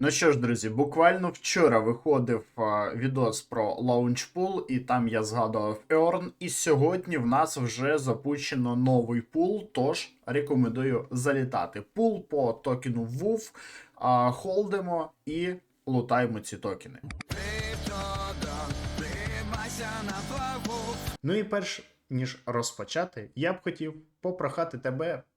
Ну що ж, друзі, буквально вчора виходив а, відос про лаунчпул, і там я згадував Earn. І сьогодні в нас вже запущено новий пул, тож рекомендую залітати. Пул по токену WUF, а, холдимо і лутаємо ці токени. Ну і перш ніж розпочати, я б хотів попрохати тебе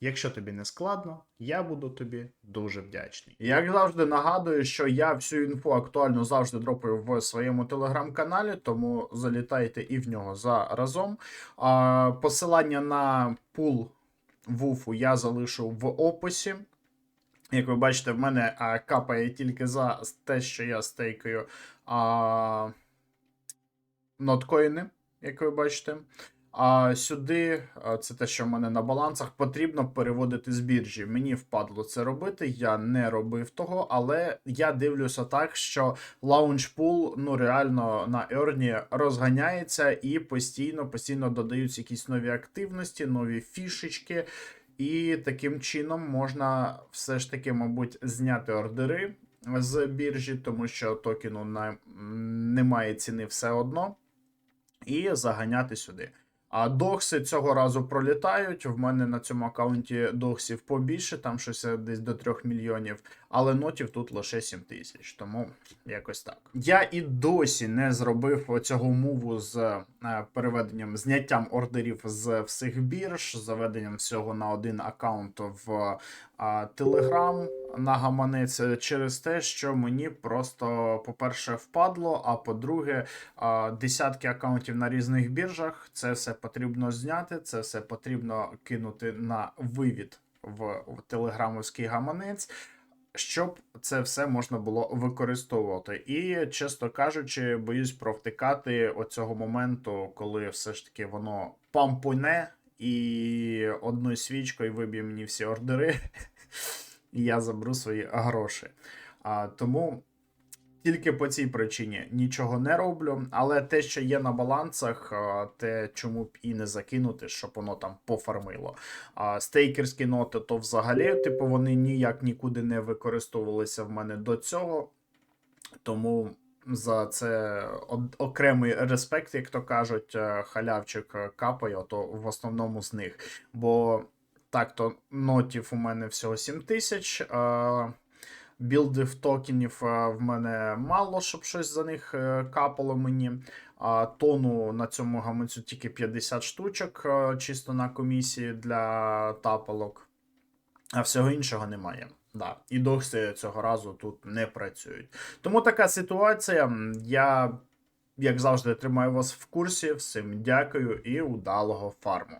Якщо тобі не складно, я буду тобі дуже вдячний. Як завжди нагадую, що я всю інфу актуальну завжди дропаю в своєму телеграм-каналі, тому залітайте і в нього заразом. Посилання на пул вуфу я залишу в описі. Як ви бачите, в мене а, капає тільки за те, що я стейкаю а, ноткоїни, як ви бачите. А сюди, це те, що в мене на балансах, потрібно переводити з біржі. Мені впадло це робити, я не робив того, але я дивлюся так, що лаунчпул ну реально на Ерні розганяється і постійно, постійно додаються якісь нові активності, нові фішечки. І таким чином можна все ж таки, мабуть, зняти ордери з біржі, тому що токену немає ціни все одно, і заганяти сюди. А докси цього разу пролітають. В мене на цьому аккаунті доксів побільше, там щось десь до 3 мільйонів, але нотів тут лише 7 тисяч. Тому якось так. Я і досі не зробив цього муву з е, переведенням, зняттям ордерів з всіх бірж, заведенням всього на один аккаунт в Телеграм на гаманець через те, що мені просто, по-перше, впадло, а по-друге, десятки аккаунтів на різних біржах. Це все потрібно зняти, це все потрібно кинути на вивід в, телеграмовський гаманець. Щоб це все можна було використовувати, і чесно кажучи, боюсь провтикати оцього моменту, коли все ж таки воно пампуне і одною свічкою виб'є мені всі ордери, і я заберу свої гроші. А, Тому тільки по цій причині нічого не роблю. Але те, що є на балансах, те чому б і не закинути, щоб воно там пофармило. А стейкерські ноти, то взагалі, типу, вони ніяк нікуди не використовувалися в мене до цього. Тому. За це окремий респект, як то кажуть, е, халявчик е, капає, то в основному з них. Бо так, то нотів у мене всього 7 тисяч. е, Білдів токенів в мене мало, щоб щось за них е, капало мені. Тону на цьому гаманцю тільки 50 штучок, чисто на комісії для тапалок, а всього іншого немає. Да. І докси цього разу тут не працюють. Тому така ситуація. Я, як завжди, тримаю вас в курсі. Всім дякую і удалого фарму.